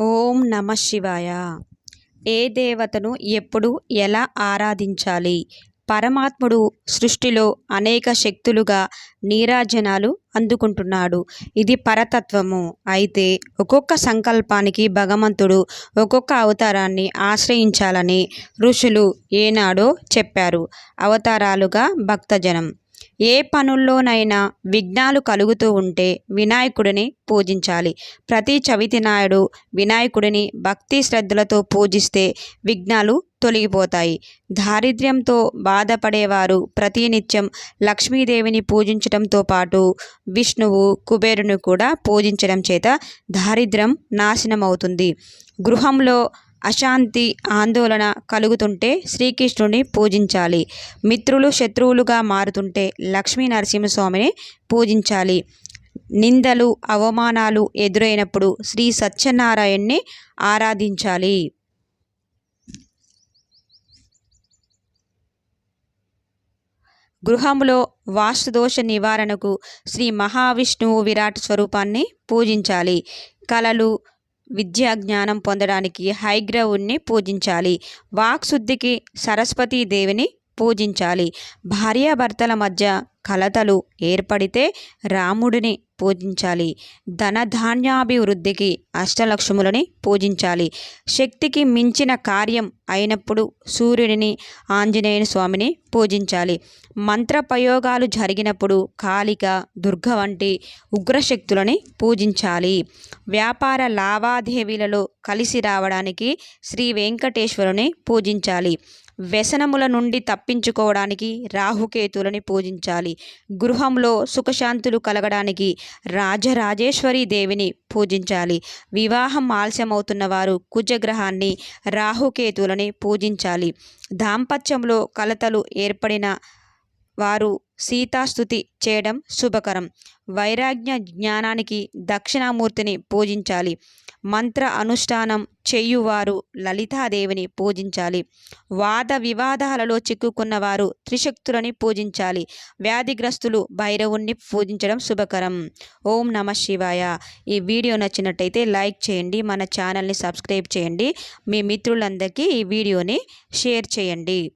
ఓం నమ శివాయ. ఏ దేవతను ఎప్పుడు ఎలా ఆరాధించాలి? పరమాత్ముడు సృష్టిలో అనేక శక్తులుగా నీరాజనాలు అందుకుంటున్నాడు. ఇది పరతత్వము. అయితే ఒక్కొక్క సంకల్పానికి భగవంతుడు ఒక్కొక్క అవతారాన్ని ఆశ్రయించాలని ఋషులు ఏనాడో చెప్పారు. అవతారాలుగా భక్తజనం. ఏ పనుల్లోనైనా విఘ్నాలు కలుగుతూ ఉంటే వినాయకుడిని పూజించాలి. ప్రతి చవితి నాయుడు వినాయకుడిని భక్తి శ్రద్ధలతో పూజిస్తే విఘ్నాలు తొలగిపోతాయి. దారిద్ర్యంతో బాధపడేవారు ప్రతినిత్యం లక్ష్మీదేవిని పూజించడంతో పాటు విష్ణువు కుబేరుని కూడా పూజించడం చేత దారిద్ర్యం నాశనమవుతుంది. గృహంలో అశాంతి ఆందోళన కలుగుతుంటే శ్రీకృష్ణుడిని పూజించాలి. మిత్రులు శత్రువులుగా మారుతుంటే లక్ష్మీ నరసింహస్వామిని పూజించాలి. నిందలు అవమానాలు ఎదురైనప్పుడు శ్రీ సత్యనారాయణ్ణి ఆరాధించాలి. గృహంలో వాస్తుదోష నివారణకు శ్రీ మహావిష్ణువు విరాట్ స్వరూపాన్ని పూజించాలి. కళలు విద్యా జ్ఞానం పొందడానికి హైగ్రవుణ్ణి పూజించాలి. వాక్శుద్ధికి సరస్వతీదేవిని పూజించాలి. భార్యాభర్తల మధ్య కలతలు ఏర్పడితే రాముడిని పూజించాలి. ధనధాన్యాభివృద్ధికి అష్టలక్ష్ములని పూజించాలి. శక్తికి మించిన కార్యం అయినప్పుడు సూర్యుడిని ఆంజనేయుని స్వామిని పూజించాలి. మంత్రప్రయోగాలు జరిగినప్పుడు కాళిక దుర్గ వంటి ఉగ్రశక్తులని పూజించాలి. వ్యాపార లావాదేవీలలో కలిసి రావడానికి శ్రీ వెంకటేశ్వరుని పూజించాలి. వ్యసనముల నుండి తప్పించుకోవడానికి రాహుకేతులని పూజించాలి. గృహంలో సుఖశాంతులు కలగడానికి రాజరాజేశ్వరి దేవిని పూజించాలి. వివాహం ఆలస్యమవుతున్న వారు కుజగ్రహాన్ని రాహుకేతులని పూజించాలి. దాంపత్యంలో కలతలు ఏర్పడిన వారు సీతాస్తుతి చేయడం శుభకరం. వైరాగ్య జ్ఞానానికి దక్షిణామూర్తిని పూజించాలి. మంత్ర అనుష్ఠానం చేయువారు లలితాదేవిని పూజించాలి. వాద వివాదాలలో చిక్కుకున్న వారు త్రిశక్తులని పూజించాలి. వ్యాధిగ్రస్తులు భైరవుణ్ణి పూజించడం శుభకరం. ఓం నమ శివాయ. ఈ వీడియో నచ్చినట్టయితే లైక్ చేయండి మన ఛానల్ని సబ్స్క్రైబ్ చేయండి. మీ మిత్రులందరికీ ఈ వీడియోని షేర్ చేయండి.